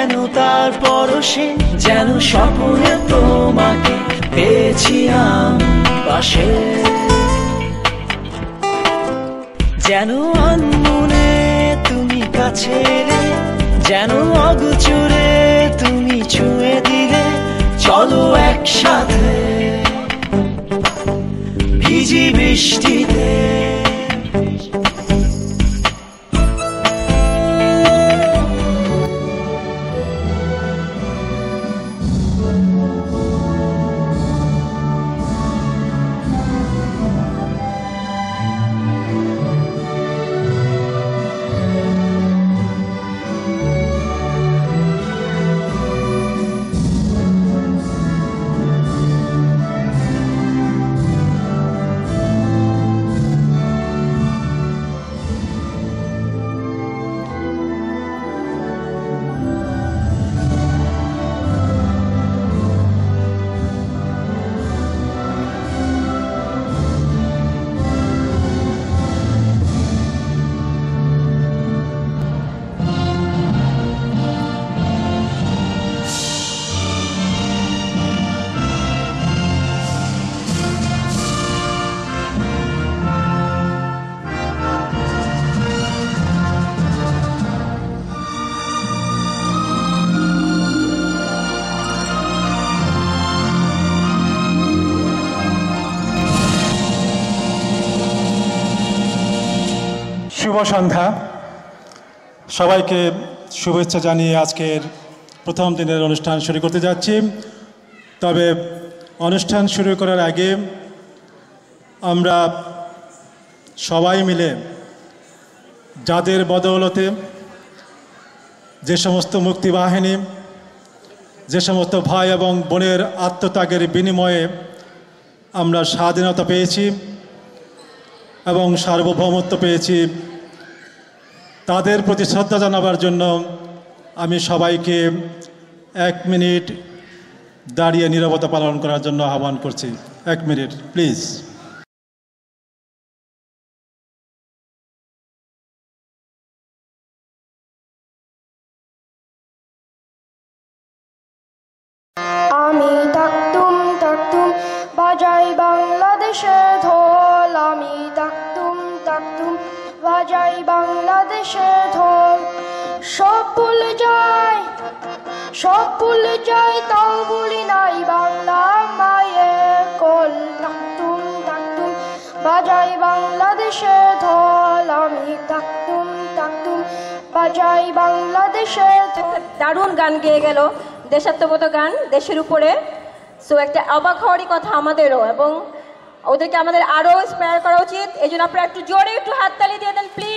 যেন তার পরশে, যেন স্বপ্নে তোমাকে পেয়েছি আমি পাশে। যেন অন্যনে তুমি কাছে এলে, যেন অগুচুরে তুমি ছুঁয়ে দিলে, চলো একসাথে ভিজি বৃষ্টিতে সন্ধ্যা। সবাইকে শুভেচ্ছা জানিয়ে আজকের প্রথম দিনের অনুষ্ঠান শুরু করতে যাচ্ছি। তবে অনুষ্ঠান শুরু করার আগে আমরা সবাই মিলে যাদের বদৌলতে যে সমস্ত মুক্তিবাহিনী, যে সমস্ত ভাই এবং বোনের আত্মত্যাগের বিনিময়ে আমরা স্বাধীনতা পেয়েছি এবং সার্বভৌমত্ব পেয়েছি তাদের প্রতি শ্রদ্ধা জানাবার জন্য আমি সবাইকে এক মিনিট দাঁড়িয়ে নিরবতা পালন করার জন্য আহ্বান করছি। এক মিনিট প্লিজ যাই সব ভুলে যাই তাও ভুলি নাই বাংলা মায়ের কল। থাকতুম থাকতুম বাজাই বাংলাদেশে ঢোল আমি। থাকতুম থাকতুম বাজাই বাংলাদেশে দারুণ গান গেয়ে গেল। দেশাত্মবোধ গান, দেশের উপরে। সো একটা অবাক হওয়ারই কথা আমাদেরও এবং ওদেরকে আমাদের আরও ইন্সপায়ার করা উচিত। এই জন্য আপনারা একটু জোরে একটু হাততালি দিয়ে দেন প্লিজ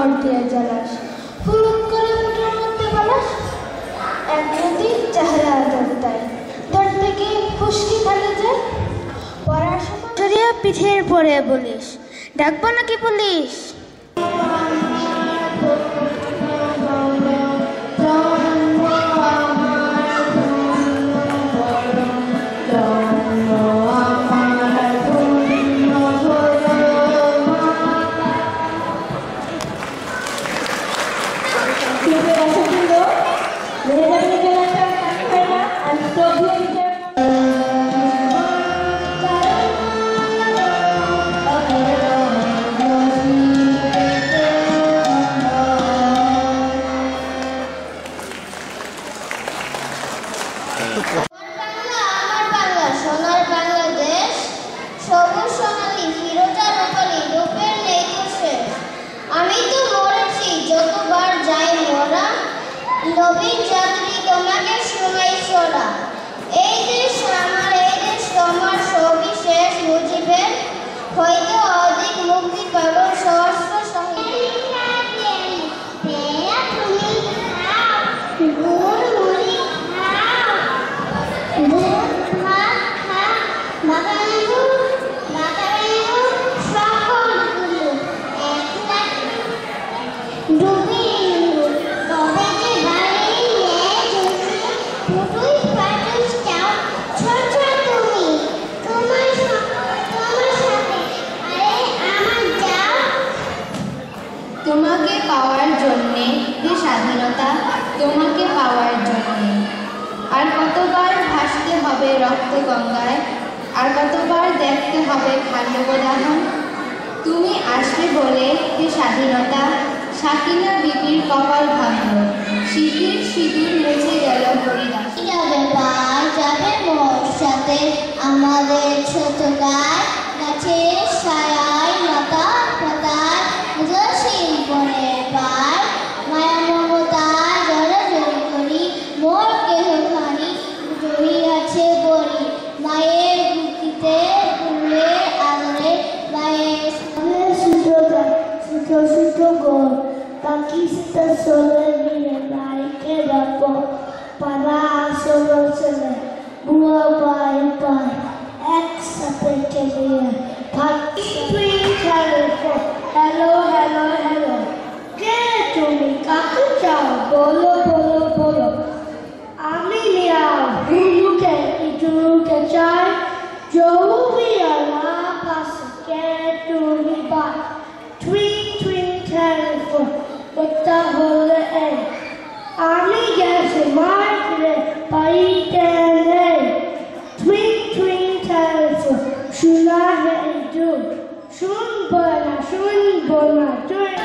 কণ্ঠের জলাস হুড়ুক করে মুঠোর মধ্যে বলাস এক নদী চেহারা ধরতায় ধরতে গিয়ে খুশকি ফেলে যায়? পড়ার সময় পিঠের পরে বলিস। ডাকবো নাকি পুলিশ? রক্ত গঙ্গায়, আর কতবার দেখতে হবে খান্ডবদাহন তুমি আসবে বলে হে স্বাধীনতা শাকিনা বিপির কপাল ভাঙল। শিশির সিঁদুর মুছে গেল হরিদাস যাবে সাথে আমাদের ছোট গাছ গাছের ছায়ায় লতা হ্যালো হ্যালো হ্যালো কে তুমি কাকে চাও বলো বলো বলো আমি মিয়া হুলুকে ইটুকে চাই জৌবিয়া না পাশে কে তুমি বা টুইন টুইন টেলিফোন একটা হলে এই আমি গেছি মার্কেটে পাইতে নেই টুইন টুইন টেলিফোন শোনা হে ইটু শুনব না শুনব না টুইন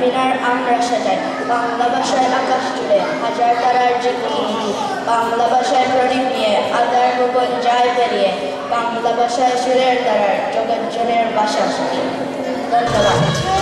মনার আমরা সাজাই বাংলা ভাষায় আকাশ জুড়ে হাজার তারার জিকি বাংলা ভাষায় প্রদীপ নিয়ে আদার ভুবন যায় পেরিয়ে বাংলা ভাষায় সুরের তারার জগৎজনের বাসা। ধন্যবাদ।